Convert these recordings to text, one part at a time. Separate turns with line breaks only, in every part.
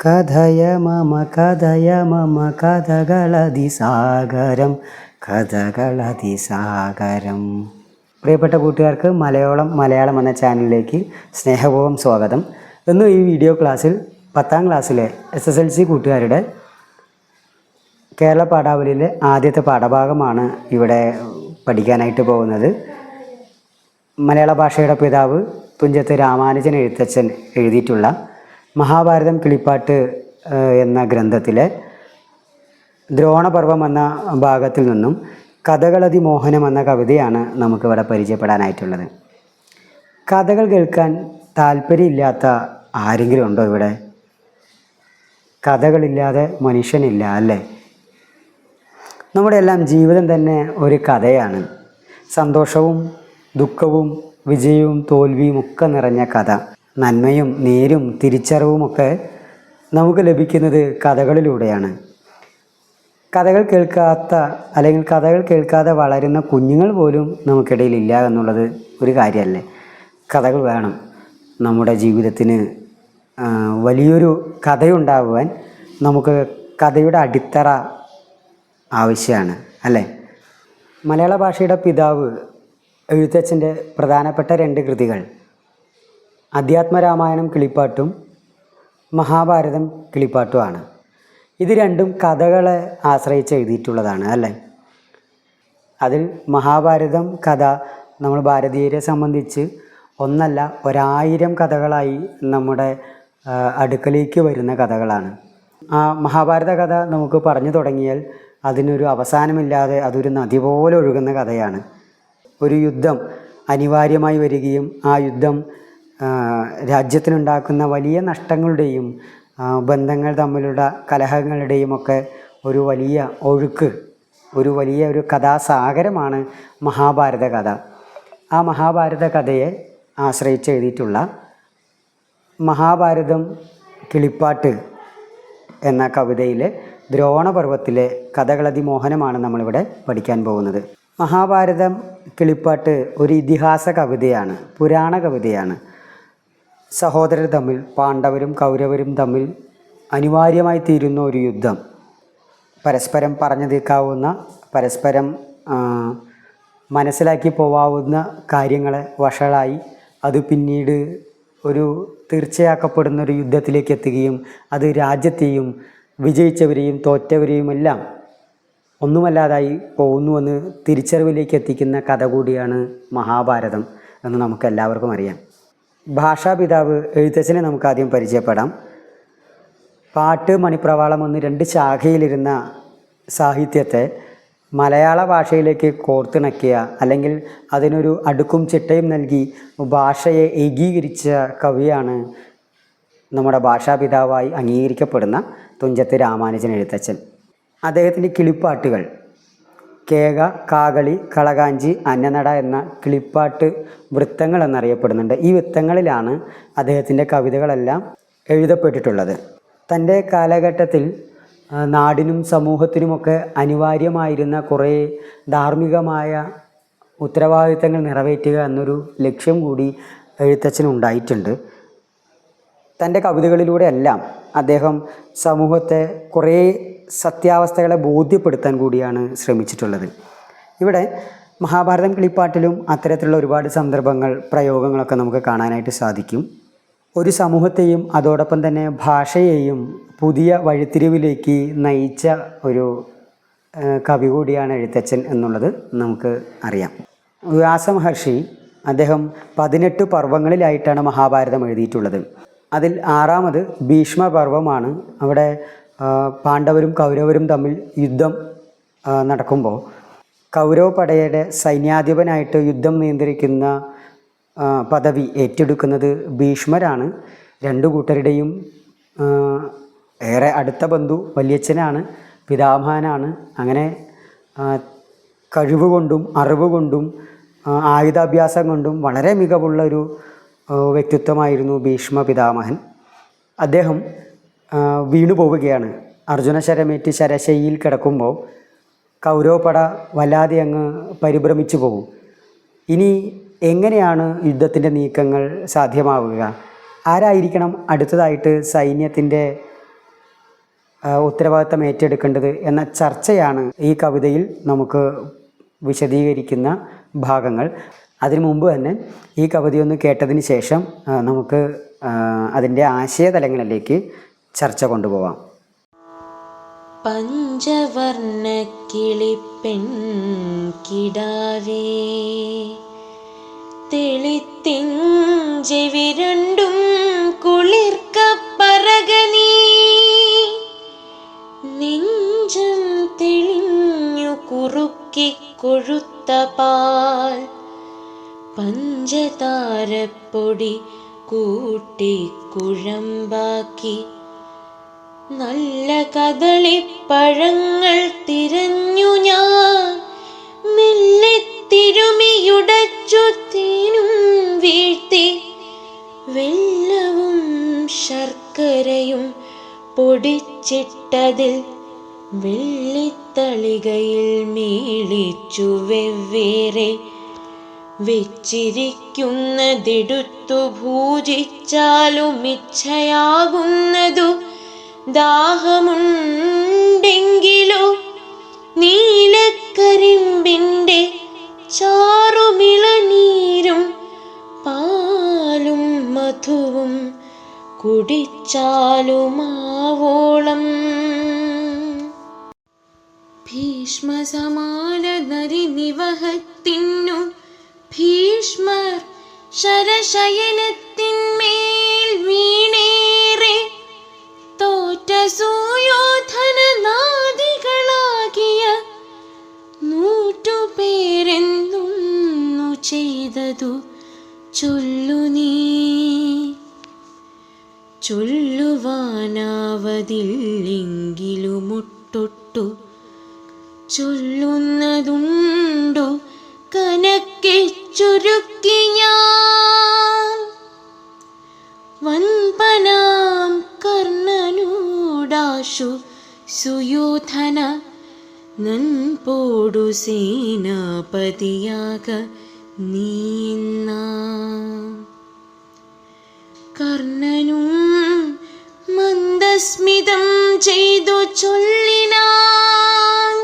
കഥയ മമ കഥയ മമ കഥകളതിസാഗരം കഥകളതിസാഗരം പ്രിയപ്പെട്ട കൂട്ടുകാർക്ക് മലയാളം മലയാളം എന്ന ചാനലിലേക്ക് സ്നേഹപൂർവം സ്വാഗതം. ഇന്ന് ഈ വീഡിയോ ക്ലാസ്സിൽ പത്താം ക്ലാസ്സിലെ എസ് എസ് എൽ സി കൂട്ടുകാരുടെ കേരള പാഠാവലിയിലെ ആദ്യത്തെ പാഠഭാഗമാണ് ഇവിടെ പഠിക്കാനായിട്ട് പോകുന്നത്. മലയാള ഭാഷയുടെ പിതാവ് തുഞ്ചത്ത് രാമാനുജൻ എഴുത്തച്ഛൻ എഴുതിയിട്ടുള്ള മഹാഭാരതം കിളിപ്പാട്ട് എന്ന ഗ്രന്ഥത്തിലെ ദ്രോണപർവം എന്ന ഭാഗത്തിൽ നിന്നും കഥകളതി മോഹനം എന്ന കവിതയാണ് നമുക്കിവിടെ പരിചയപ്പെടാനായിട്ടുള്ളത്. കഥകൾ കേൾക്കാൻ താല്പര്യമില്ലാത്ത ആരെങ്കിലും ഉണ്ടോ ഇവിടെ? കഥകളില്ലാതെ മനുഷ്യനില്ല അല്ലേ? നമ്മുടെ എല്ലാം ജീവിതം തന്നെ ഒരു കഥയാണ്. സന്തോഷവും ദുഃഖവും വിജയവും തോൽവിയും ഒക്കെ നിറഞ്ഞ കഥ. നന്മയും നേരും തിരിച്ചറിവുമൊക്കെ നമുക്ക് ലഭിക്കുന്നത് കഥകളിലൂടെയാണ്. കഥകൾ കേൾക്കാത്ത അല്ലെങ്കിൽ കഥകൾ കേൾക്കാതെ വളരുന്ന കുഞ്ഞുങ്ങൾ പോലും നമുക്കിടയിൽ ഇല്ല എന്നുള്ളത് ഒരു കാര്യമല്ലേ? കഥകൾ വേണം. നമ്മുടെ ജീവിതത്തിന് വലിയൊരു കഥയുണ്ടാകുവാൻ നമുക്ക് കഥയുടെ അടിത്തറ ആവശ്യമാണ് അല്ലേ? മലയാള ഭാഷയുടെ പിതാവ് എഴുത്തച്ഛന്റെ പ്രധാനപ്പെട്ട രണ്ട് കൃതികൾ അധ്യാത്മരാമായണം കിളിപ്പാട്ടും മഹാഭാരതം കിളിപ്പാട്ടുമാണ്. ഇത് രണ്ടും കഥകളെ ആശ്രയിച്ച് എഴുതിയിട്ടുള്ളതാണ് അല്ലേ? അതിൽ മഹാഭാരതം കഥ നമ്മൾ ഭാരതീയരെ സംബന്ധിച്ച് ഒന്നല്ല ഒരായിരം കഥകളായി നമ്മുടെ അടുക്കലേക്ക് വരുന്ന കഥകളാണ്. ആ മഹാഭാരത കഥ നമുക്ക് പറഞ്ഞു തുടങ്ങിയാൽ അതിനൊരു അവസാനമില്ലാതെ അതൊരു നദി പോലെ ഒഴുകുന്ന കഥയാണ്. ഒരു യുദ്ധം അനിവാര്യമായി വരികയും ആ യുദ്ധം രാജ്യത്തിനുണ്ടാക്കുന്ന വലിയ നഷ്ടങ്ങളുടെയും ബന്ധങ്ങൾ തമ്മിലുള്ള കലഹങ്ങളുടെയും ഒക്കെ ഒരു വലിയ ഒഴുക്ക് ഒരു വലിയ ഒരു കഥാസാഗരമാണ് മഹാഭാരത കഥ. ആ മഹാഭാരത കഥയെ ആശ്രയിച്ച് എഴുതിയിട്ടുള്ള മഹാഭാരതം കിളിപ്പാട്ട് എന്ന കവിതയിലെ ദ്രോണപർവത്തിലെ കഥകളതി മോഹനമാണ് നമ്മളിവിടെ പഠിക്കാൻ പോകുന്നത്. മഹാഭാരതം കിളിപ്പാട്ട് ഒരു ഇതിഹാസ കവിതയാണ് പുരാണ കവിതയാണ്. സഹോദരർ തമ്മിൽ പാണ്ഡവരും കൗരവരും തമ്മിൽ അനിവാര്യമായി തീരുന്ന ഒരു യുദ്ധം. പരസ്പരം പറഞ്ഞു തീർക്കാവുന്ന പരസ്പരം മനസ്സിലാക്കി പോവാവുന്ന കാര്യങ്ങളെ വഷളായി അത് പിന്നീട് ഒരു തീർച്ചയാക്കപ്പെടുന്ന ഒരു യുദ്ധത്തിലേക്ക് എത്തുകയും അത് രാജ്യത്തെയും വിജയിച്ചവരെയും തോറ്റവരെയും എല്ലാം ഒന്നുമല്ലാതായി പോകുന്നുവെന്ന് തിരിച്ചറിവിലേക്ക് എത്തിക്കുന്ന കഥ കൂടിയാണ് മഹാഭാരതം എന്ന് നമുക്കെല്ലാവർക്കും അറിയാം. ഭാഷാപിതാവ് എഴുത്തച്ഛനെ നമുക്ക് ആദ്യം പരിചയപ്പെടാം. പാട്ട് മണിപ്രവാളം എന്ന് രണ്ട് ശാഖയിലിരുന്ന സാഹിത്യത്തെ മലയാള ഭാഷയിലേക്ക് കോർത്തിണക്കിയ അല്ലെങ്കിൽ അതിനൊരു അടുക്കും ചിട്ടയും നൽകി ഭാഷയെ ഏകീകരിച്ച കവിയാണ് നമ്മുടെ ഭാഷാപിതാവായി അംഗീകരിക്കപ്പെടുന്ന തുഞ്ചത്ത് രാമാനുജൻ എഴുത്തച്ഛൻ. അദ്ദേഹത്തിന്റെ കിളിപ്പാട്ടുകൾ കേക കാകളി കളകാഞ്ചി അന്നനട എന്ന കിളിപ്പാട്ട് വൃത്തങ്ങൾ എന്നറിയപ്പെടുന്നുണ്ട്. ഈ വൃത്തങ്ങളിലാണ് അദ്ദേഹത്തിന്റെ കവിതകളെല്ലാം എഴുതപ്പെട്ടിട്ടുള്ളത്. തന്റെ കാലഘട്ടത്തിൽ നാടിനും സമൂഹത്തിനുമൊക്കെ അനിവാര്യമായിരുന്ന കുറേ ധാർമ്മികമായ ഉത്തരവാദിത്തങ്ങൾ നിറവേറ്റുക എന്നൊരു ലക്ഷ്യം കൂടി എഴുത്തച്ഛനുണ്ടായിട്ടുണ്ട് തന്റെ കവിതകളിലൂടെയെല്ലാം അദ്ദേഹം സമൂഹത്തെ കുറേ സത്യാവസ്ഥകളെ ബോധ്യപ്പെടുത്താൻ കൂടിയാണ് ശ്രമിച്ചിട്ടുള്ളത്. ഇവിടെ മഹാഭാരതം കിളിപ്പാട്ടിലും അത്തരത്തിലുള്ള ഒരുപാട് സന്ദർഭങ്ങൾ പ്രയോഗങ്ങളൊക്കെ നമുക്ക് കാണാനായിട്ട് സാധിക്കും. ഒരു സമൂഹത്തെയും അതോടൊപ്പം തന്നെ ഭാഷയെയും പുതിയ വഴിത്തിരിവിലേക്ക് നയിച്ച ഒരു കവി കൂടിയാണ് എഴുത്തച്ഛൻ എന്നുള്ളത് നമുക്ക് അറിയാം. വ്യാസമഹർഷി അദ്ദേഹം പതിനെട്ട് പർവങ്ങളിലായിട്ടാണ് മഹാഭാരതം എഴുതിയിട്ടുള്ളത്. അതിൽ ആറാമത് ഭീഷ്മപർവമാണ്. അവിടെ പാണ്ഡവരും കൗരവരും തമ്മിൽ യുദ്ധം നടക്കുമ്പോൾ കൗരവ പടയുടെ സൈന്യാധിപനായിട്ട് യുദ്ധം നിയന്ത്രിക്കുന്ന പദവി ഏറ്റെടുക്കുന്നത് ഭീഷ്മരാണ്. രണ്ടു കൂട്ടരുടെയും ഏറെ അടുത്ത ബന്ധു വല്യച്ഛനാണ് പിതാമഹനാണ്. അങ്ങനെ കഴിവുകൊണ്ടും കഴിവ് കൊണ്ടും അറിവ് കൊണ്ടും ആയുധാഭ്യാസം കൊണ്ടും വളരെ മികവുള്ള ഒരു വ്യക്തിത്വമായിരുന്നു ഭീഷ്മ പിതാമഹൻ. അദ്ദേഹം വീണു പോവുകയാണ്. അർജുന ശരമേറ്റ് ശരശയിൽ കിടക്കുമ്പോൾ കൗരവപ്പട വല്ലാതെ അങ്ങ് പരിഭ്രമിച്ചു പോകും ഇനി എങ്ങനെയാണ് യുദ്ധത്തിന്റെ നീക്കങ്ങൾ സാധ്യമാവുക? ആരായിരിക്കണം അടുത്തതായിട്ട് സൈന്യത്തിന്റെ ഉത്തരവാദിത്തം ഏറ്റെടുക്കേണ്ടത് എന്ന ചർച്ചയാണ് ഈ കവിതയിൽ നമുക്ക് വിശദീകരിക്കുന്ന ഭാഗങ്ങൾ. അതിനു മുമ്പ് തന്നെ ഈ കവിതയൊന്ന് കേട്ടതിന് ശേഷം നമുക്ക് അതിന്റെ ആശയതലങ്ങളിലേക്ക് ചർച്ച കൊണ്ടുപോവാം.
പഞ്ചവർണ കിളിപ്പെൺ കിടാവേ തെളിത്തിഞ്ചെവി രണ്ടും കുളിർക്കപ്പറകനീ നെഞ്ചം തെളിഞ്ഞു കുറുക്കി കൊഴുത്ത പാൽ പഞ്ചതാരപ്പൊടി കൂട്ടി കുഴമ്പാക്കി നല്ല കദളിപ്പഴങ്ങൾ തിരഞ്ഞു ഞാൻ. മെല്ലെ തിരുമിയുടച്ചു തേനും വീഴ്ത്തി. വെള്ളവും ശർക്കരയും പൊടിച്ചിട്ടതിൽ വെള്ളിത്തളികയിൽ മീളിച്ചു വെവ്വേറെ വെച്ചിരിക്കുന്നതെടുത്തു ഭൂജിച്ചാലും ഇച്ഛയാകുന്നതു ദാഹമുണ്ടെങ്കിലോ? നീലക്കരിമ്പിന്റെ ചാറുമിളനീരും പാലും മധുവും കുടിച്ചാലുമാവോളം. ഭീഷ്മസമാന നരിനിവഹത്തിനു ഭീഷ്മർ ശരശയനത്തിന്മേൽ ചൊല്ലു നീ ചൊല്ലുവാനാവതില്ലെങ്കിലുമൊട്ടൊട്ടു ചൊല്ലുന്നതുണ്ടോ കനക്കെ ചുരുക്കി വൻപനാം കർണനൂടാശു സുയോധന നൻപോടു സേനാപതിയാക നീന്ന കർണനും മന്ദസ്മിതം ചെയ്തു ചൊല്ലിനാൻ.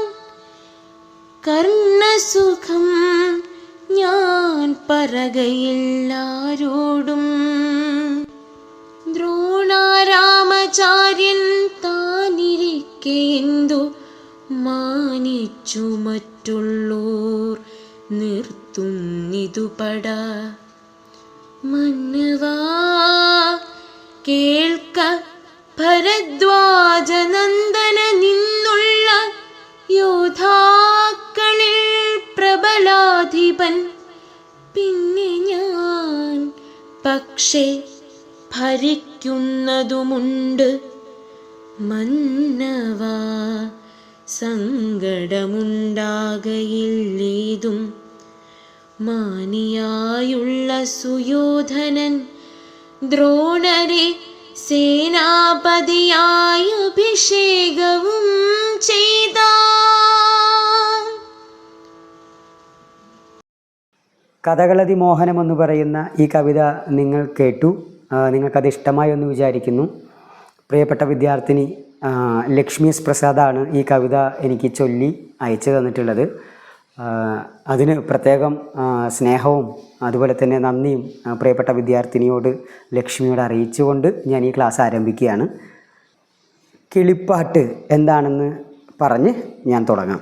കർണസുഖം ഞാൻ പറകയില്ലാരോടും ദ്രോണാരാമചാര്യൻ താനിരിക്കെ എന്തു മാനിച്ചു മറ്റുള്ളോർ നിർത്തുന്നിതു പട മന്നവാ കേൾക്ക ഭരദ്വാജനന്ദന നിന്നുള്ള യോധാക്കളിൽ പ്രബലാധിപൻ. പിന്നെ ഞാൻ പക്ഷേ ഭരിക്കുന്നതുമുണ്ട്. മന്നവാ സങ്കടമുണ്ടാകയില്ലേതും മാനിയായുള്ള സുയോധനൻ ദ്രോണരെ സേനാപതിയായ അഭിഷേകവും ചെയ്ത
കഥകളതി മോഹനം എന്ന് പറയുന്ന ഈ കവിത നിങ്ങൾ കേട്ടു. നിങ്ങൾക്കത് ഇഷ്ടമായി എന്ന് വിചാരിക്കുന്നു. പ്രിയപ്പെട്ട വിദ്യാർത്ഥിനി ലക്ഷ്മി പ്രസാദാണ് ഈ കവിത എനിക്ക് ചൊല്ലി അയച്ചു തന്നിട്ടുള്ളത്. അതിന് പ്രത്യേകം സ്നേഹവും അതുപോലെ തന്നെ നന്ദിയും പ്രിയപ്പെട്ട വിദ്യാർത്ഥിനിയോട് ലക്ഷ്മിയോട് അറിയിച്ചുകൊണ്ട് ഞാൻ ഈ ക്ലാസ് ആരംഭിക്കുകയാണ്. കിളിപ്പാട്ട് എന്താണെന്ന് പറഞ്ഞ് ഞാൻ തുടങ്ങാം.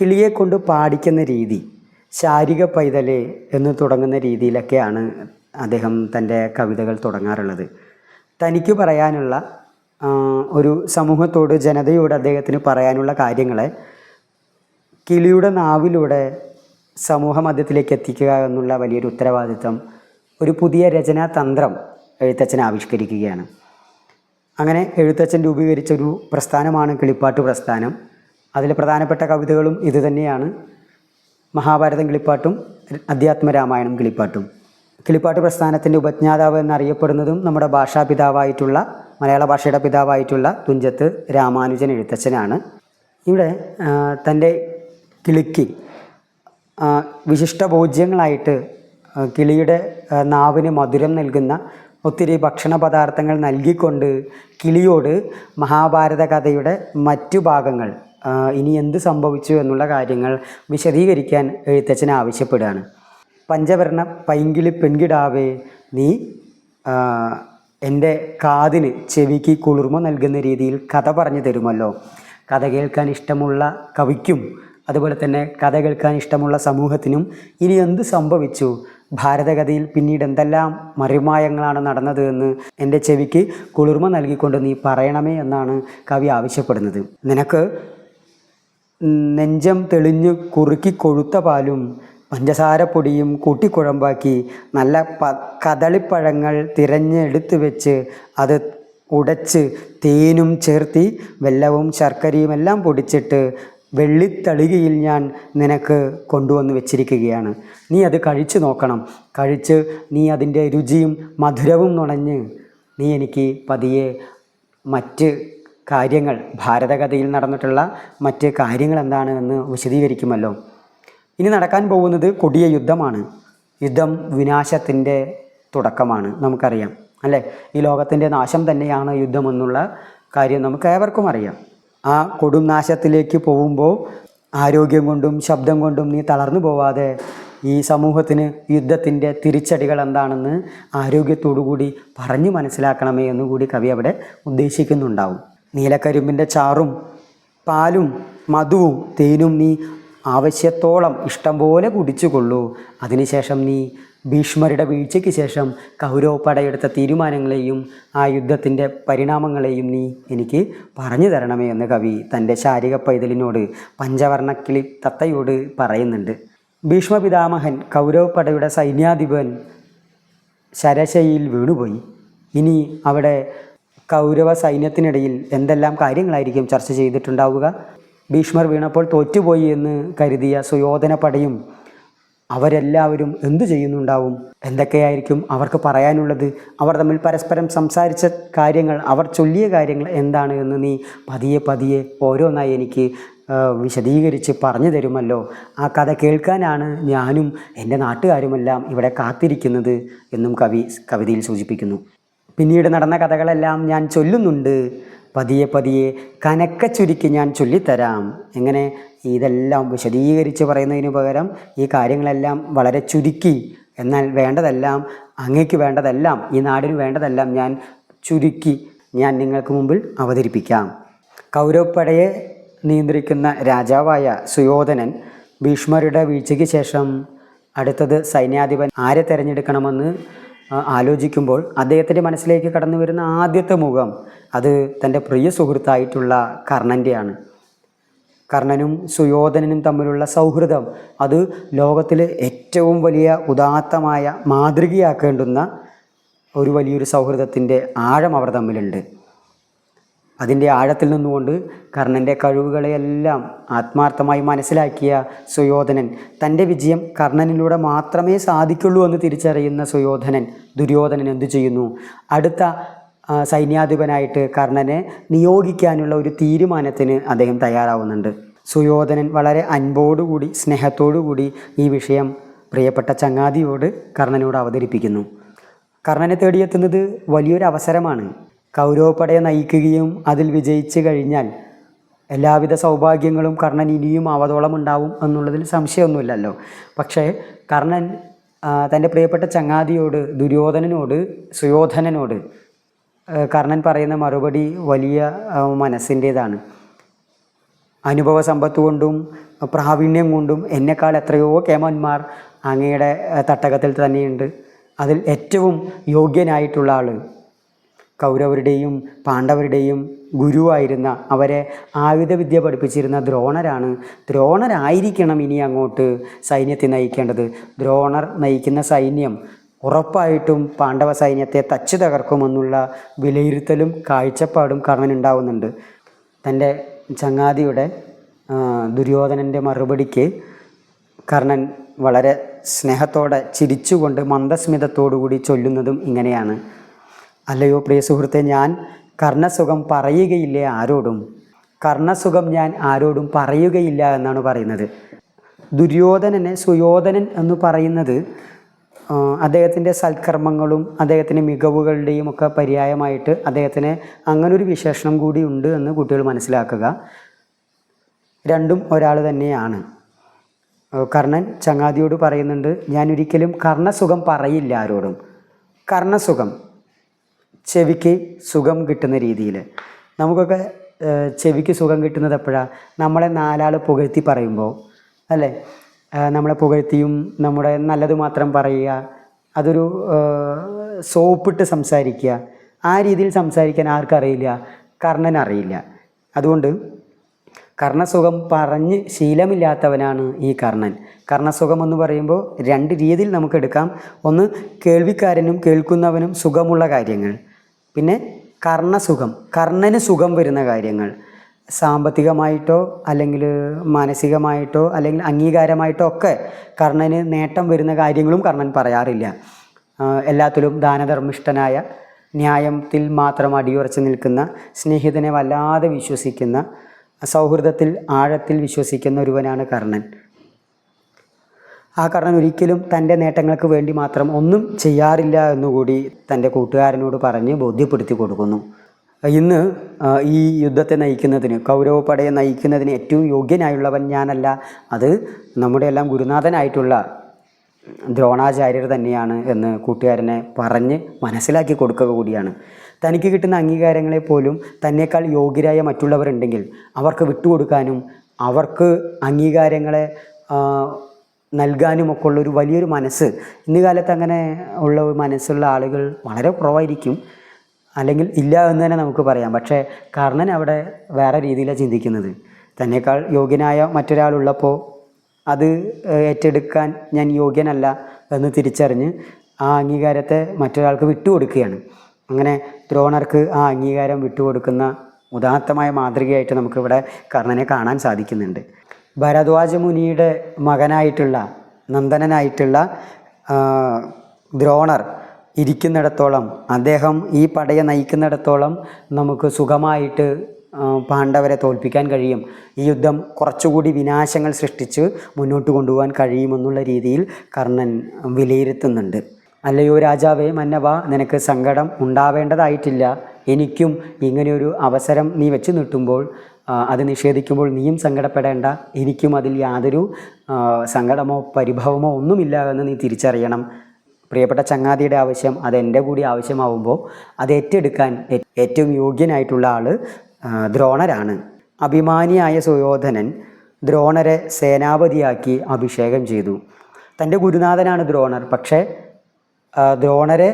കിളിയെ കൊണ്ട് പാടിക്കുന്ന രീതി ശാരിക പൈതലേ എന്ന് തുടങ്ങുന്ന രീതിയിലൊക്കെയാണ് അദ്ദേഹം തന്റെ കവിതകൾ തുടങ്ങാറുള്ളത്. തനിക്ക് പറയാനുള്ള ഒരു സമൂഹത്തോട് ജനതയോട് അദ്ദേഹത്തിന് പറയാനുള്ള കാര്യങ്ങളെ കിളിയുടെ നാവിലൂടെ സമൂഹ മധ്യത്തിലേക്ക് എത്തിക്കുക എന്നുള്ള വലിയൊരു ഉത്തരവാദിത്വം ഒരു പുതിയ രചനാ തന്ത്രം എഴുത്തച്ഛൻ ആവിഷ്കരിക്കുകയാണ്. അങ്ങനെ എഴുത്തച്ഛൻ രൂപീകരിച്ച ഒരു പ്രസ്ഥാനമാണ് കിളിപ്പാട്ട് പ്രസ്ഥാനം. അതിൽ പ്രധാനപ്പെട്ട കവിതകളും ഇതുതന്നെയാണ് മഹാഭാരതം കിളിപ്പാട്ടും അധ്യാത്മരാമായണം കിളിപ്പാട്ടും. കിളിപ്പാട്ട് പ്രസ്ഥാനത്തിന്റെ ഉപജ്ഞാതാവ് എന്നറിയപ്പെടുന്നതും നമ്മുടെ ഭാഷാപിതാവായിട്ടുള്ള മലയാള ഭാഷയുടെ പിതാവായിട്ടുള്ള തുഞ്ചത്ത് രാമാനുജൻ എഴുത്തച്ഛനാണ്. ഇവിടെ തന്റെ കിളിക്ക് വിശിഷ്ട ഭോജ്യങ്ങളായിട്ട് കിളിയുടെ നാവിന് മധുരം നൽകുന്ന ഒത്തിരി ഭക്ഷണ പദാർത്ഥങ്ങൾ നൽകിക്കൊണ്ട് കിളിയോട് മഹാഭാരത കഥയുടെ മറ്റു ഭാഗങ്ങൾ ഇനി എന്ത് സംഭവിച്ചു എന്നുള്ള കാര്യങ്ങൾ വിശദീകരിക്കാൻ എഴുത്തച്ഛൻ ആവശ്യപ്പെടുകയാണ്. പഞ്ചവർണ പൈങ്കിളി പെൺകിടാവേ നീ എന്റെ കാതിന് ചെവിക്ക് കുളിർമ നൽകുന്ന രീതിയിൽ കഥ പറഞ്ഞു തരുമല്ലോ. കഥ കേൾക്കാൻ ഇഷ്ടമുള്ള കവിക്കും അതുപോലെ തന്നെ കഥ കേൾക്കാൻ ഇഷ്ടമുള്ള സമൂഹത്തിനും ഇനി എന്ത് സംഭവിച്ചു? ഭാരതകഥയിൽ പിന്നീട് എന്തെല്ലാം മറിമായങ്ങളാണ് നടന്നത് എന്ന് എന്റെ ചെവിക്ക് കുളിർമ നൽകിക്കൊണ്ട് നീ പറയണമേ എന്നാണ് കവി ആവശ്യപ്പെടുന്നത്. നിനക്ക് നെഞ്ചം തെളിഞ്ഞ് കുറുക്കി കൊഴുത്ത പാലും പഞ്ചസാരപ്പൊടിയും കൂട്ടിക്കുഴമ്പാക്കി നല്ല പ കദളിപ്പഴങ്ങൾ തിരഞ്ഞെടുത്ത് വെച്ച് അത് ഉടച്ച് തേനും ചേർത്തി വെല്ലവും ശർക്കരയും എല്ലാം പൊടിച്ചിട്ട് വെള്ളിത്തളികയിൽ ഞാൻ നിനക്ക് കൊണ്ടുവന്ന് വെച്ചിരിക്കുകയാണ്. നീ അത് കഴിച്ചു നോക്കണം. കഴിച്ച് നീ അതിന്റെ രുചിയും മധുരവും നുണഞ്ഞ് നീ എനിക്ക് പതിയെ മറ്റ് കാര്യങ്ങൾ ഭാരതകഥയിൽ നടന്നിട്ടുള്ള മറ്റ് കാര്യങ്ങൾ എന്താണ് എന്ന് വിശദീകരിക്കുമല്ലോ. ഇനി നടക്കാൻ പോകുന്നത് കൊടിയ യുദ്ധമാണ്. യുദ്ധം വിനാശത്തിന്റെ തുടക്കമാണ് നമുക്കറിയാം. അല്ലേ? ഈ ലോകത്തിന്റെ നാശം തന്നെയാണ് യുദ്ധമെന്നുള്ള കാര്യം നമുക്ക് ഏവർക്കും അറിയാം. ആ കൊടും നാശത്തിലേക്ക് പോകുമ്പോൾ ആരോഗ്യം കൊണ്ടും ശബ്ദം കൊണ്ടും നീ തളർന്നു പോവാതെ ഈ സമൂഹത്തിന് യുദ്ധത്തിന്റെ തിരിച്ചടികൾ എന്താണെന്ന് ആരോഗ്യത്തോടുകൂടി പറഞ്ഞു മനസ്സിലാക്കണമേ എന്ന് കൂടി കവി അവിടെ ഉദ്ദേശിക്കുന്നുണ്ടാവും. നീലക്കരിമ്പിന്റെ ചാറും പാലും മധുവും തേനും നീ ആവശ്യത്തോളം ഇഷ്ടം പോലെ കുടിച്ചുകൊള്ളൂ. അതിനുശേഷം നീ ഭീഷ്മരുടെ വീഴ്ചയ്ക്ക് ശേഷം കൗരവ പടയെടുത്ത തീരുമാനങ്ങളെയും ആ യുദ്ധത്തിന്റെ പരിണാമങ്ങളെയും നീ എനിക്ക് പറഞ്ഞു തരണമേ എന്ന് കവി തന്റെ ശാരിക പൈതലിനോട് പഞ്ചവർണക്കിളി തത്തയോട് പറയുന്നുണ്ട്. ഭീഷ്മ പിതാമഹൻ കൗരവ പടയുടെ സൈന്യാധിപൻ ശരശയിൽ വീണുപോയി. ഇനി അവിടെ കൗരവ സൈന്യത്തിനിടയിൽ എന്തെല്ലാം കാര്യങ്ങളായിരിക്കും ചർച്ച ചെയ്തിട്ടുണ്ടാവുക? ഭീഷ്മർ വീണപ്പോൾ തോറ്റുപോയി എന്ന് കരുതിയ സുയോധന പടയും അവരെല്ലാവരും എന്തു ചെയ്യുന്നുണ്ടാവും? എന്തൊക്കെയായിരിക്കും അവർക്ക് പറയാനുള്ളത്? അവർ തമ്മിൽ പരസ്പരം സംസാരിച്ച കാര്യങ്ങൾ അവർ ചൊല്ലിയ കാര്യങ്ങൾ എന്താണ് എന്ന് നീ പതിയെ പതിയെ ഓരോന്നായി എനിക്ക് വിശദീകരിച്ച് പറഞ്ഞു തരുമല്ലോ. ആ കഥ കേൾക്കാനാണ് ഞാനും എന്റെ നാട്ടുകാരുമെല്ലാം ഇവിടെ കാത്തിരിക്കുന്നത് എന്നും കവി കവിതയിൽ സൂചിപ്പിക്കുന്നു. പിന്നീട് നടന്ന കഥകളെല്ലാം ഞാൻ ചൊല്ലുന്നുണ്ട്. പതിയെ പതിയെ കനക്ക ചുരുക്കി ഞാൻ ചൊല്ലിത്തരാം. എങ്ങനെ? ഇതെല്ലാം വിശദീകരിച്ച് പറയുന്നതിന് പകരം ഈ കാര്യങ്ങളെല്ലാം വളരെ ചുരുക്കി. എന്നാൽ വേണ്ടതെല്ലാം അങ്ങേക്ക് വേണ്ടതെല്ലാം ഈ നാടിന് വേണ്ടതെല്ലാം ഞാൻ ചുരുക്കി ഞാൻ നിങ്ങൾക്ക് മുമ്പിൽ അവതരിപ്പിക്കാം. കൗരവപ്പടയെ നിയന്ത്രിക്കുന്ന രാജാവായ സുയോധനൻ ഭീഷ്മരുടെ വീഴ്ചയ്ക്ക് ശേഷം അടുത്തത് സൈന്യാധിപൻ ആരെ തിരഞ്ഞെടുക്കണമെന്ന് ആലോചിക്കുമ്പോൾ അദ്ദേഹത്തിന്റെ മനസ്സിലേക്ക് കടന്നു വരുന്ന ആദ്യത്തെ മുഖം അത് തന്റെ പ്രിയ സുഹൃത്തായിട്ടുള്ള കർണന്റെയാണ്. കർണനും സുയോധനനും തമ്മിലുള്ള സൗഹൃദം അത് ലോകത്തിലെ ഏറ്റവും വലിയ ഉദാത്തമായ മാതൃകയാക്കേണ്ടുന്ന ഒരു വലിയൊരു സൗഹൃദത്തിന്റെ ആഴം അവർ തമ്മിലുണ്ട്. അതിന്റെ ആഴത്തിൽ നിന്നുകൊണ്ട് കർണന്റെ കഴിവുകളെയെല്ലാം ആത്മാർത്ഥമായി മനസ്സിലാക്കിയ സുയോധനൻ തന്റെ വിജയം കർണനിലൂടെ മാത്രമേ സാധിക്കുള്ളൂ എന്ന് തിരിച്ചറിയുന്ന സുയോധനൻ ദുര്യോധനൻ എന്തു ചെയ്യുന്നു? അടുത്ത സൈന്യാധിപനായിട്ട് കർണനെ നിയോഗിക്കാനുള്ള ഒരു തീരുമാനത്തിന് അദ്ദേഹം തയ്യാറാവുന്നുണ്ട്. സുയോധനൻ വളരെ അൻപോടുകൂടി സ്നേഹത്തോടുകൂടി ഈ വിഷയം പ്രിയപ്പെട്ട ചങ്ങാതിയോട് കർണനോട് അവതരിപ്പിക്കുന്നു. കർണനെ തേടിയെത്തുന്നത് വലിയൊരു അവസരമാണ്. കൗരവപ്പടയെ നയിക്കുകയും അതിൽ വിജയിച്ചു കഴിഞ്ഞാൽ എല്ലാവിധ സൗഭാഗ്യങ്ങളും കർണൻ ഇനിയും അവതോളം ഉണ്ടാവും എന്നുള്ളതിൽ സംശയമൊന്നുമില്ലല്ലോ. പക്ഷേ കർണൻ തന്റെ പ്രിയപ്പെട്ട ചങ്ങാതിയോട് ദുര്യോധനനോട് സുയോധനനോട് കർണൻ പറയുന്ന മറുപടി വലിയ മനസ്സിന്റേതാണ്. അനുഭവ സമ്പത്ത് കൊണ്ടും പ്രാവീണ്യം കൊണ്ടും എന്നെക്കാൾ എത്രയോ കേമന്മാർ അങ്ങയുടെ തട്ടകത്തിൽ തന്നെയുണ്ട്. അതിൽ ഏറ്റവും യോഗ്യനായിട്ടുള്ള ആൾ കൗരവരുടെയും പാണ്ഡവരുടെയും ഗുരുവായിരുന്ന അവരെ ആയുധവിദ്യ പഠിപ്പിച്ചിരുന്ന ദ്രോണരാണ്. ദ്രോണരായിരിക്കണം ഇനി അങ്ങോട്ട് സൈന്യത്തെ നയിക്കേണ്ടത്. ദ്രോണർ നയിക്കുന്ന സൈന്യം ഉറപ്പായിട്ടും പാണ്ഡവ സൈന്യത്തെ തച്ചു തകർക്കുമെന്നുള്ള വിലയിരുത്തലും കാഴ്ചപ്പാടും കർണനുണ്ടാവുന്നുണ്ട്. തന്റെ ചങ്ങാതിയുടെ ദുര്യോധനന്റെ മറുപടിക്ക് കർണൻ വളരെ സ്നേഹത്തോടെ ചിരിച്ചുകൊണ്ട് മന്ദസ്മിതത്തോടുകൂടി ചൊല്ലുന്നതും ഇങ്ങനെയാണ്. അല്ലയോ പ്രിയ സുഹൃത്തെ ഞാൻ കർണസുഖം പറയുകയില്ലേ ആരോടും? കർണസുഖം ഞാൻ ആരോടും പറയുകയില്ല എന്നാണ് പറയുന്നത്. ദുര്യോധനനെ സുയോധനൻ എന്ന് പറയുന്നത് അദ്ദേഹത്തിന്റെ സൽക്കർമ്മങ്ങളും അദ്ദേഹത്തിന്റെ മികവുകളുടെയും ഒക്കെ പര്യായമായിട്ട് അദ്ദേഹത്തിന് അങ്ങനൊരു വിശേഷണം കൂടി ഉണ്ട് എന്ന് കുട്ടികൾ മനസ്സിലാക്കുക. രണ്ടും ഒരാൾ തന്നെയാണ്. കർണൻ ചങ്ങാതിയോട് പറയുന്നുണ്ട് ഞാൻ ഒരിക്കലും കർണസുഖം പറയില്ല ആരോടും. കർണസുഖം ചെവിക്ക് സുഖം കിട്ടുന്ന രീതിയിൽ. നമുക്കൊക്കെ ചെവിക്ക് സുഖം കിട്ടുന്നത് എപ്പോഴാണ് നമ്മളെ നാലാൾ പുകഴ്ത്തി പറയുമ്പോൾ അല്ലേ? നമ്മളെ പുകഴ്ത്തിയും നമ്മുടെ നല്ലത് മാത്രം പറയുക അതൊരു സോപ്പിട്ട് സംസാരിക്കുക. ആ രീതിയിൽ സംസാരിക്കാൻ ആർക്കറിയില്ല കർണൻ അറിയില്ല. അതുകൊണ്ട് കർണസുഖം പറഞ്ഞ് ശീലമില്ലാത്തവനാണ് ഈ കർണൻ. കർണസുഖം എന്ന് പറയുമ്പോൾ രണ്ട് രീതിയിൽ നമുക്ക് എടുക്കാം. ഒന്ന് കേൾവിക്കാരനും കേൾക്കുന്നവനും സുഖമുള്ള കാര്യങ്ങൾ. പിന്നെ കർണസുഖം കർണന് സുഖം വരുന്ന കാര്യങ്ങൾ. സാമ്പത്തികമായിട്ടോ അല്ലെങ്കിൽ മാനസികമായിട്ടോ അല്ലെങ്കിൽ അംഗീകാരമായിട്ടോ ഒക്കെ കർണന് നേട്ടം വരുന്ന കാര്യങ്ങളും കർണൻ പറയാറില്ല. എല്ലാത്തിലും ദാനധർമ്മിഷ്ഠനായ ന്യായത്തിൽ മാത്രം അടിയുറച്ച് നിൽക്കുന്ന സ്നേഹിതനെ വല്ലാതെ വിശ്വസിക്കുന്ന സൗഹൃദത്തിൽ ആഴത്തിൽ വിശ്വസിക്കുന്ന ഒരുവനാണ് കർണൻ ആ കർണൻ ഒരിക്കലും തന്റെ നേട്ടങ്ങൾക്ക് വേണ്ടി മാത്രം ഒന്നും ചെയ്യാറില്ല എന്നുകൂടി തന്റെ കൂട്ടുകാരനോട് പറഞ്ഞ് ബോധ്യപ്പെടുത്തി കൊടുക്കുന്നു. ഇന്ന് ഈ യുദ്ധത്തെ നയിക്കുന്നതിന് കൗരവപ്പടയെ നയിക്കുന്നതിന് ഏറ്റവും യോഗ്യനായുള്ളവൻ ഞാനല്ല. അത് നമ്മുടെ എല്ലാം ഗുരുനാഥനായിട്ടുള്ള ദ്രോണാചാര്യർ തന്നെയാണ് എന്ന് കൂട്ടുകാരനെ പറഞ്ഞ് മനസ്സിലാക്കി കൊടുക്കുക കൂടിയാണ്. തനിക്ക് കിട്ടുന്ന അംഗീകാരങ്ങളെ പോലും തന്നേക്കാൾ യോഗ്യരായ മറ്റുള്ളവരുണ്ടെങ്കിൽ അവർക്ക് വിട്ടുകൊടുക്കാനും അവർക്ക് അംഗീകാരങ്ങളെ നൽകാനുമൊക്കെ ഉള്ളൊരു വലിയൊരു മനസ്സ്. ഇന്ന് കാലത്ത് അങ്ങനെ ഉള്ള മനസ്സുള്ള ആളുകൾ വളരെ കുറവായിരിക്കും. അല്ലെങ്കിൽ ഇല്ല എന്ന് തന്നെ നമുക്ക് പറയാം. പക്ഷേ കർണൻ അവിടെ വേറെ രീതിയിലാണ് ചിന്തിക്കുന്നത്. തന്നെക്കാൾ യോഗ്യനായ മറ്റൊരാളുള്ളപ്പോൾ അത് ഏറ്റെടുക്കാൻ ഞാൻ യോഗ്യനല്ല എന്ന് തിരിച്ചറിഞ്ഞ് ആ അംഗീകാരത്തെ മറ്റൊരാൾക്ക് വിട്ടുകൊടുക്കുകയാണ്. അങ്ങനെ ദ്രോണർക്ക് ആ അംഗീകാരം വിട്ടുകൊടുക്കുന്ന ഉദാത്തമായ മാതൃകയായിട്ട് നമുക്കിവിടെ കർണനെ കാണാൻ സാധിക്കുന്നുണ്ട്. ഭരദ്വാജ മുനിയുടെ മകനായിട്ടുള്ള നന്ദനനായിട്ടുള്ള ദ്രോണർ ഇരിക്കുന്നിടത്തോളം അദ്ദേഹം ഈ പടയെ നയിക്കുന്നിടത്തോളം നമുക്ക് സുഖമായിട്ട് പാണ്ഡവരെ തോൽപ്പിക്കാൻ കഴിയും. ഈ യുദ്ധം കുറച്ചുകൂടി വിനാശങ്ങൾ സൃഷ്ടിച്ച് മുന്നോട്ട് കൊണ്ടുപോകാൻ കഴിയുമെന്നുള്ള രീതിയിൽ കർണൻ വിലയിരുത്തുന്നുണ്ട്. അല്ലയോ രാജാവേ മന്നവ നിനക്ക് സങ്കടം ഉണ്ടാവേണ്ടതായിട്ടില്ല. എനിക്കും ഇങ്ങനെയൊരു അവസരം നീ വെച്ച് നീട്ടുമ്പോൾ അത് നിഷേധിക്കുമ്പോൾ നീയും സങ്കടപ്പെടേണ്ട. എനിക്കും അതിൽ യാതൊരു സങ്കടമോ പരിഭവമോ ഒന്നുമില്ല എന്ന് നീ തിരിച്ചറിയണം. പ്രിയപ്പെട്ട ചങ്ങാതിയുടെ ആവശ്യം അത് എന്റെ കൂടി ആവശ്യമാവുമ്പോൾ അത് ഏറ്റെടുക്കാൻ ഏറ്റവും യോഗ്യനായിട്ടുള്ള ആൾ ദ്രോണരാണ്. അഭിമാനിയായ സുയോധനൻ ദ്രോണരെ സേനാപതിയാക്കി അഭിഷേകം ചെയ്തു. തന്റെ ഗുരുനാഥനാണ് ദ്രോണർ. പക്ഷേ ദ്രോണരെ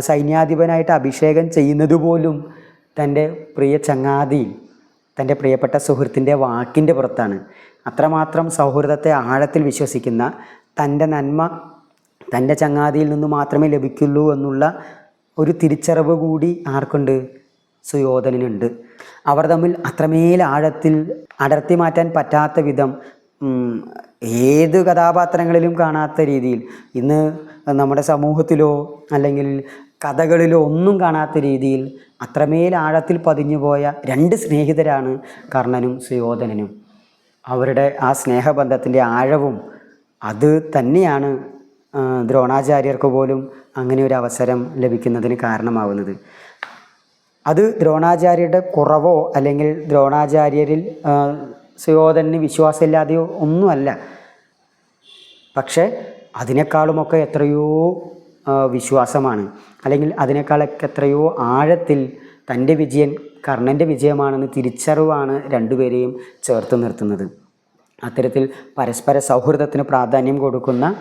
സൈന്യാധിപനായിട്ട് അഭിഷേകം ചെയ്യുന്നത് പോലും തന്റെ പ്രിയ ചങ്ങാതി തന്റെ പ്രിയപ്പെട്ട സുഹൃത്തിന്റെ വാക്കിന്റെ പുറത്താണ്. അത്രമാത്രം സൗഹൃദത്തെ ആഴത്തിൽ വിശ്വസിക്കുന്ന തന്റെ നന്മ തന്റെ ചങ്ങാതിയിൽ നിന്ന് മാത്രമേ ലഭിക്കുള്ളൂ എന്നുള്ള ഒരു തിരിച്ചറിവ് കൂടി ആർക്കുണ്ട്? സുയോധനനുണ്ട്. അവർ തമ്മിൽ അത്രമേൽ ആഴത്തിൽ അടർത്തി മാറ്റാൻ പറ്റാത്ത വിധം ഏത് കഥാപാത്രങ്ങളിലും കാണാത്ത രീതിയിൽ ഇന്ന് നമ്മുടെ സമൂഹത്തിലോ അല്ലെങ്കിൽ കഥകളിലോ ഒന്നും കാണാത്ത രീതിയിൽ അത്രമേൽ ആഴത്തിൽ പതിഞ്ഞു പോയ രണ്ട് സ്നേഹിതരാണ് കർണനും സുയോധനനും. അവരുടെ ആ സ്നേഹബന്ധത്തിന്റെ ആഴവും അത് തന്നെയാണ് ദ്രോണാചാര്യർക്ക് പോലും അങ്ങനെ ഒരു അവസരം ലഭിക്കുന്നതിന് കാരണമാവുന്നത്. അത് ദ്രോണാചാര്യരുടെ കുറവോ അല്ലെങ്കിൽ ദ്രോണാചാര്യരിൽ സുയോധന വിശ്വാസമില്ലാതെയോ ഒന്നുമല്ല. പക്ഷേ അതിനേക്കാളുമൊക്കെ എത്രയോ വിശ്വാസമാണ്. അല്ലെങ്കിൽ അതിനേക്കാളൊക്കെ എത്രയോ ആഴത്തിൽ തന്റെ വിജയൻ കർണന്റെ വിജയമാണെന്ന് തിരിച്ചറിവാണ് രണ്ടുപേരെയും ചേർത്ത് നിർത്തുന്നത്. അത്തരത്തിൽ പരസ്പര സൗഹൃദത്തിന് പ്രാധാന്യം കൊടുക്കുന്ന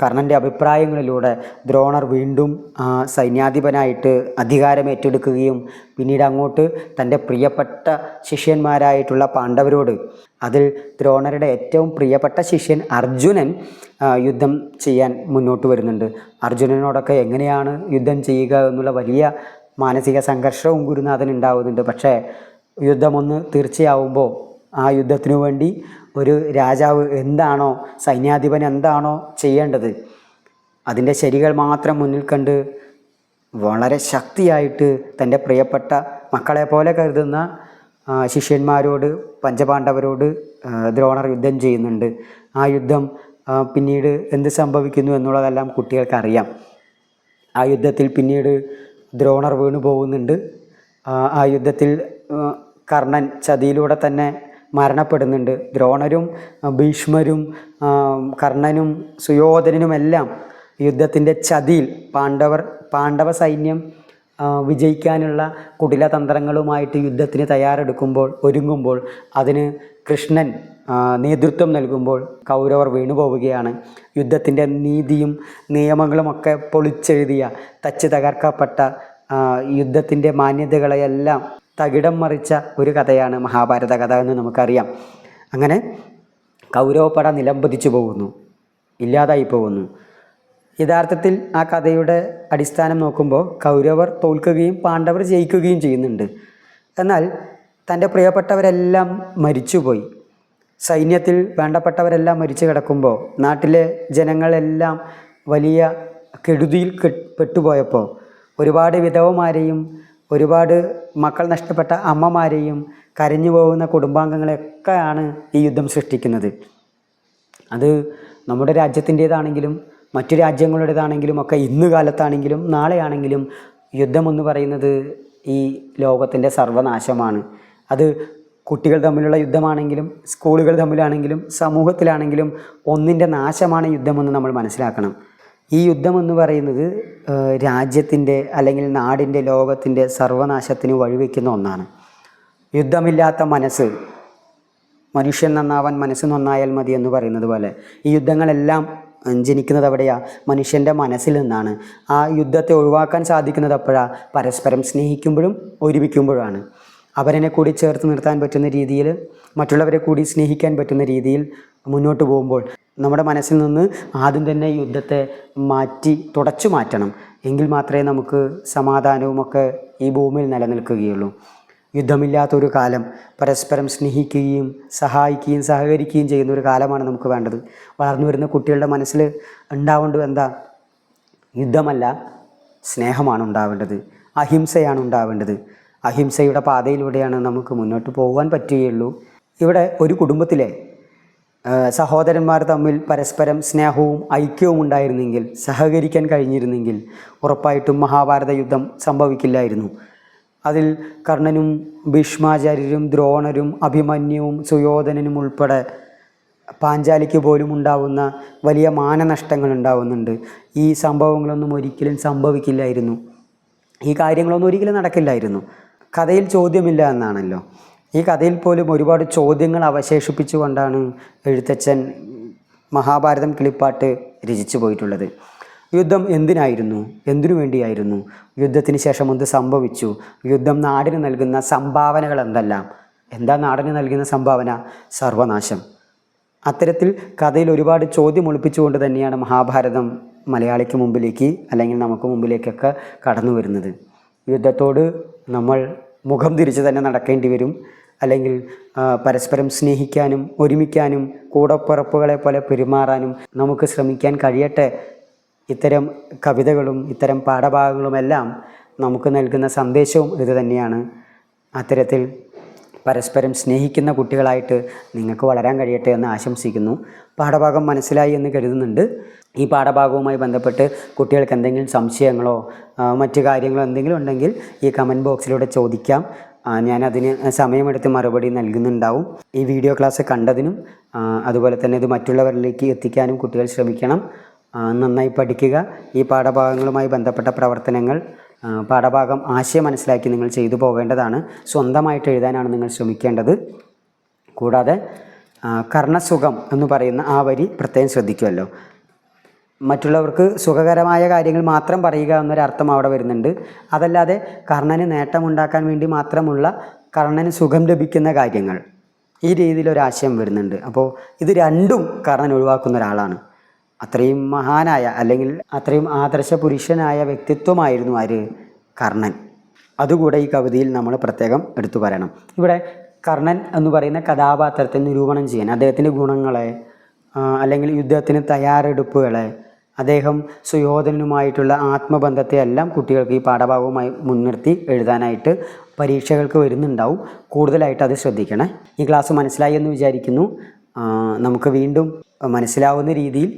കർണന്റെ അഭിപ്രായങ്ങളിലൂടെ ദ്രോണർ വീണ്ടും സൈന്യാധിപനായിട്ട് അധികാരം ഏറ്റെടുക്കുകയും പിന്നീട് അങ്ങോട്ട് തന്റെ പ്രിയപ്പെട്ട ശിഷ്യന്മാരായിട്ടുള്ള പാണ്ഡവരോട് അതിൽ ദ്രോണരുടെ ഏറ്റവും പ്രിയപ്പെട്ട ശിഷ്യൻ അർജുനൻ യുദ്ധം ചെയ്യാൻ മുന്നോട്ട് വരുന്നുണ്ട്. അർജുനനോടൊക്കെ എങ്ങനെയാണ് യുദ്ധം ചെയ്യുക എന്നുള്ള വലിയ മാനസിക സംഘർഷവും ഗുരുനാഥൻ ഉണ്ടാവുന്നുണ്ട്. പക്ഷേ യുദ്ധമൊന്ന് തീർച്ചയാവുമ്പോൾ ആ യുദ്ധത്തിനു വേണ്ടി ഒരു രാജാവ് എന്താണോ സൈന്യാധിപൻ എന്താണോ ചെയ്യേണ്ടത് അതിന്റെ ശരികൾ മാത്രം മുന്നിൽ കണ്ട് വളരെ ശക്തിയായിട്ട് തന്റെ പ്രിയപ്പെട്ട മക്കളെ പോലെ കരുതുന്ന ശിഷ്യന്മാരോട് പഞ്ചപാണ്ഡവരോട് ദ്രോണർ യുദ്ധം ചെയ്യുന്നുണ്ട്. ആ യുദ്ധം പിന്നീട് എന്ത് സംഭവിക്കുന്നു എന്നുള്ളതെല്ലാം കുട്ടികൾക്കറിയാം. ആ യുദ്ധത്തിൽ പിന്നീട് ദ്രോണർ വീണു പോകുന്നുണ്ട് ആ, യുദ്ധത്തിൽ കർണൻ ചതിയിലൂടെ തന്നെ മരണപ്പെടുന്നുണ്ട്. ദ്രോണരും ഭീഷ്മരും കർണനും സുയോധനനുമെല്ലാം യുദ്ധത്തിന്റെ ചതിയിൽ പാണ്ഡവർ പാണ്ഡവ സൈന്യം വിജയിക്കാനുള്ള കുടിലതന്ത്രങ്ങളുമായിട്ട് യുദ്ധത്തിന് തയ്യാറെടുക്കുമ്പോൾ ഒരുങ്ങുമ്പോൾ അതിന് കൃഷ്ണൻ നേതൃത്വം നൽകുമ്പോൾ കൗരവർ വീണുപോവുകയാണ്. യുദ്ധത്തിന്റെ നീതിയും നിയമങ്ങളുമൊക്കെ പൊളിച്ചെഴുതിയ തച്ച് തകർക്കപ്പെട്ട യുദ്ധത്തിന്റെ മാന്യതകളെയെല്ലാം തകിടം മറിച്ച ഒരു കഥയാണ് മഹാഭാരത കഥ എന്ന് നമുക്കറിയാം. അങ്ങനെ കൗരവപ്പട നിലംപതിച്ചു പോകുന്നു ഇല്ലാതായി പോകുന്നു. യഥാർത്ഥത്തിൽ ആ കഥയുടെ അടിസ്ഥാനം നോക്കുമ്പോൾ കൗരവർ തോൽക്കുകയും പാണ്ഡവർ ജയിക്കുകയും ചെയ്യുന്നുണ്ട്. എന്നാൽ തന്റെ പ്രിയപ്പെട്ടവരെല്ലാം മരിച്ചുപോയി. സൈന്യത്തിൽ വേണ്ടപ്പെട്ടവരെല്ലാം മരിച്ചു കിടക്കുമ്പോൾ നാട്ടിലെ ജനങ്ങളെല്ലാം വലിയ കെടുതിയിൽ പെട്ടുപോയപ്പോൾ ഒരുപാട് വിധവമാരെയും ഒരുപാട് മക്കൾ നഷ്ടപ്പെട്ട അമ്മമാരെയും കരഞ്ഞു പോകുന്ന കുടുംബാംഗങ്ങളെയൊക്കെയാണ് ഈ യുദ്ധം സൃഷ്ടിക്കുന്നത്. അത് നമ്മുടെ രാജ്യത്തിന്റേതാണെങ്കിലും മറ്റു രാജ്യങ്ങളുടേതാണെങ്കിലും ഒക്കെ ഇന്ന് കാലത്താണെങ്കിലും നാളെയാണെങ്കിലും യുദ്ധമെന്ന് പറയുന്നത് ഈ ലോകത്തിന്റെ സർവനാശമാണ്. അത് കുട്ടികൾ തമ്മിലുള്ള യുദ്ധമാണെങ്കിലും സ്കൂളുകൾ തമ്മിലാണെങ്കിലും സമൂഹത്തിലാണെങ്കിലും ഒന്നിന്റെ നാശമാണ് യുദ്ധമെന്ന് നമ്മൾ മനസ്സിലാക്കണം. ഈ യുദ്ധം എന്ന് പറയുന്നത് രാജ്യത്തിന്റെ അല്ലെങ്കിൽ നാടിന്റെ ലോകത്തിന്റെ സർവനാശത്തിന് വഴിവെക്കുന്ന ഒന്നാണ്. യുദ്ധമില്ലാത്ത മനസ്സ് മനുഷ്യൻ നന്നാവാൻ മനസ്സ് നന്നായാൽ മതി എന്ന് പറയുന്നത് പോലെ ഈ യുദ്ധങ്ങളെല്ലാം ജനിക്കുന്നത് എവിടെയാണ് മനുഷ്യന്റെ മനസ്സിൽ നിന്നാണ്. ആ യുദ്ധത്തെ ഒഴിവാക്കാൻ സാധിക്കുന്നത് അപ്പോഴാണ് പരസ്പരം സ്നേഹിക്കുമ്പോഴും ഒരുമിക്കുമ്പോഴാണ്. അവരനെ കൂടി ചേർത്ത് നിർത്താൻ പറ്റുന്ന രീതിയിൽ മറ്റുള്ളവരെ കൂടി സ്നേഹിക്കാൻ പറ്റുന്ന രീതിയിൽ മുന്നോട്ട് പോകുമ്പോൾ. നമ്മുടെ മനസ്സിൽ നിന്ന് ആദ്യം തന്നെ യുദ്ധത്തെ മാറ്റി തുടച്ചു മാറ്റണം. എങ്കിൽ മാത്രമേ നമുക്ക് സമാധാനവുമൊക്കെ ഈ ഭൂമിയിൽ നിലനിൽക്കുകയുള്ളൂ. യുദ്ധമില്ലാത്തൊരു കാലം പരസ്പരം സ്നേഹിക്കുകയും സഹായിക്കുകയും സഹകരിക്കുകയും ചെയ്യുന്ന ഒരു കാലമാണ് നമുക്ക് വേണ്ടത്. വളർന്നു വരുന്ന കുട്ടികളുടെ മനസ്സിൽ ഉണ്ടാവേണ്ടത് എന്താ? യുദ്ധമല്ല സ്നേഹമാണ് ഉണ്ടാവേണ്ടത് അഹിംസയാണ് ഉണ്ടാവേണ്ടത്. അഹിംസയുടെ പാതയിലൂടെയാണ് നമുക്ക് മുന്നോട്ട് പോകാൻ പറ്റുകയുള്ളൂ. ഇവിടെ ഒരു കുടുംബത്തിലെ സഹോദരന്മാർ തമ്മിൽ പരസ്പരം സ്നേഹവും ഐക്യവും ഉണ്ടായിരുന്നെങ്കിൽ സഹകരിക്കാൻ കഴിഞ്ഞിരുന്നെങ്കിൽ ഉറപ്പായിട്ടും മഹാഭാരത യുദ്ധം സംഭവിക്കില്ലായിരുന്നു. അതിൽ കർണനും ഭീഷ്മാചാര്യരും ദ്രോണരും അഭിമന്യുവും സുയോധനനും ഉൾപ്പെടെ പാഞ്ചാലിക്ക് പോലും ഉണ്ടാവുന്ന വലിയ മാനനഷ്ടങ്ങൾ ഉണ്ടാവുന്നുണ്ട്. ഈ സംഭവങ്ങളൊന്നും ഒരിക്കലും സംഭവിക്കില്ലായിരുന്നു. ഈ കാര്യങ്ങളൊന്നും ഒരിക്കലും നടക്കില്ലായിരുന്നു. കഥയിൽ ചോദ്യമില്ല എന്നാണല്ലോ. ഈ കഥയിൽ പോലും ഒരുപാട് ചോദ്യങ്ങൾ അവശേഷിപ്പിച്ചുകൊണ്ടാണ് എഴുത്തച്ഛൻ മഹാഭാരതം കിളിപ്പാട്ട് രചിച്ചു പോയിട്ടുള്ളത്. യുദ്ധം എന്തിനായിരുന്നു? എന്തിനു വേണ്ടിയായിരുന്നു? യുദ്ധത്തിന് ശേഷം എന്ത് സംഭവിച്ചു? യുദ്ധം നാടിന് നൽകുന്ന സംഭാവനകൾ എന്തെല്ലാം? എന്താ നാടിന് നൽകുന്ന സംഭാവന? സർവനാശം. അത്തരത്തിൽ കഥയിൽ ഒരുപാട് ചോദ്യം ഒളിപ്പിച്ചുകൊണ്ട് തന്നെയാണ് മഹാഭാരതം മലയാളിക്ക് മുമ്പിലേക്ക് അല്ലെങ്കിൽ നമുക്ക് മുമ്പിലേക്കൊക്കെ കടന്നു വരുന്നത് യുദ്ധത്തോട് നമ്മൾ മുഖം തിരിച്ച് തന്നെ നടക്കേണ്ടി വരും. അല്ലെങ്കിൽ പരസ്പരം സ്നേഹിക്കാനും ഒരുമിക്കാനും കൂടപ്പുറപ്പുകളെ പോലെ പെരുമാറാനും നമുക്ക് ശ്രമിക്കാൻ കഴിയട്ടെ. ഇത്തരം കവിതകളും ഇത്തരം പാഠഭാഗങ്ങളുമെല്ലാം നമുക്ക് നൽകുന്ന സന്ദേശവും ഇത് തന്നെയാണ്. അത്തരത്തിൽ പരസ്പരം സ്നേഹിക്കുന്ന കുട്ടികളായിട്ട് നിങ്ങൾക്ക് വളരാൻ കഴിയട്ടെ എന്ന് ആശംസിക്കുന്നു. പാഠഭാഗം മനസ്സിലായി എന്ന് കരുതുന്നുണ്ട്. ഈ പാഠഭാഗവുമായി ബന്ധപ്പെട്ട് കുട്ടികൾക്ക് എന്തെങ്കിലും സംശയങ്ങളോ മറ്റു കാര്യങ്ങളോ എന്തെങ്കിലും ഉണ്ടെങ്കിൽ ഈ കമന്റ് ബോക്സിലൂടെ ചോദിക്കാം. ഞാനതിന് സമയമെടുത്ത് മറുപടി നൽകുന്നുണ്ടാവും. ഈ വീഡിയോ ക്ലാസ് കണ്ടതിനും അതുപോലെ തന്നെ ഇത് മറ്റുള്ളവരിലേക്ക് എത്തിക്കാനും കുട്ടികൾ ശ്രമിക്കണം. നന്നായി പഠിക്കുക. ഈ പാഠഭാഗങ്ങളുമായി ബന്ധപ്പെട്ട പ്രവർത്തനങ്ങൾ പാഠഭാഗം ആശയം മനസ്സിലാക്കി നിങ്ങൾ ചെയ്തു പോകേണ്ടതാണ്. സ്വന്തമായിട്ട് എഴുതാനാണ് നിങ്ങൾ ശ്രമിക്കേണ്ടത്. കൂടാതെ കർണസുഖം എന്ന് പറയുന്ന ആ വരി പ്രത്യേകം ശ്രദ്ധിക്കുമല്ലോ. മറ്റുള്ളവർക്ക് സുഖകരമായ കാര്യങ്ങൾ മാത്രം പറയുക എന്നൊരർത്ഥം അവിടെ വരുന്നുണ്ട്. അതല്ലാതെ കർണന് നേട്ടമുണ്ടാക്കാൻ വേണ്ടി മാത്രമുള്ള കർണന് സുഖം ലഭിക്കുന്ന കാര്യങ്ങൾ ഈ രീതിയിലൊരാശയം വരുന്നുണ്ട്. അപ്പോൾ ഇത് രണ്ടും കർണൻ ഒഴിവാക്കുന്ന ഒരാളാണ്. അത്രയും മഹാനായ അല്ലെങ്കിൽ അത്രയും ആദർശ പുരുഷനായ വ്യക്തിത്വമായിരുന്നു ആര്? കർണൻ. അതുകൂടെ ഈ കവിതയിൽ നമ്മൾ പ്രത്യേകം എടുത്തു പറയണം. ഇവിടെ കർണൻ എന്ന് പറയുന്ന കഥാപാത്രത്തെ നിരൂപണം ചെയ്യാൻ അദ്ദേഹത്തിന്റെ ഗുണങ്ങളെ അല്ലെങ്കിൽ യുദ്ധത്തിന് തയ്യാറെടുപ്പുകളെ അദ്ദേഹം സുയോധനനുമായിട്ടുള്ള ആത്മബന്ധത്തെ എല്ലാം കുട്ടികൾക്ക് ഈ പാഠഭാഗവുമായി മുൻനിർത്തി എഴുതാനായിട്ട് പരീക്ഷകൾക്ക് വരുന്നുണ്ടാവും. കൂടുതലായിട്ട് അത് ശ്രദ്ധിക്കണേ. ഈ ക്ലാസ് മനസ്സിലായി എന്ന് വിചാരിക്കുന്നു. നമുക്ക് വീണ്ടും മനസ്സിലാവുന്ന രീതിയിൽ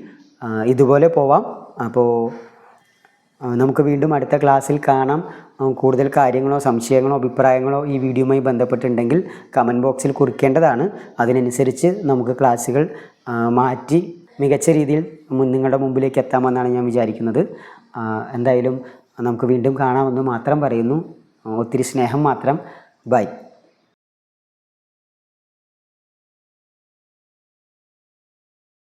ഇതുപോലെ പോവാം. അപ്പോൾ നമുക്ക് വീണ്ടും അടുത്ത ക്ലാസ്സിൽ കാണാം. കൂടുതൽ കാര്യങ്ങളോ സംശയങ്ങളോ അഭിപ്രായങ്ങളോ ഈ വീഡിയോയുമായി ബന്ധപ്പെട്ടുണ്ടെങ്കിൽ കമന്റ് ബോക്സിൽ കുറിക്കേണ്ടതാണ്. അതിനനുസരിച്ച് നമുക്ക് ക്ലാസ്സുകൾ മാറ്റി മികച്ച രീതിയിൽ നിങ്ങളുടെ മുമ്പിലേക്ക് എത്താമെന്നാണ് ഞാൻ വിചാരിക്കുന്നത്. എന്തായാലും നമുക്ക് വീണ്ടും കാണാമെന്ന് മാത്രം പറയുന്നു. ഒത്തിരി സ്നേഹം മാത്രം. ബൈ.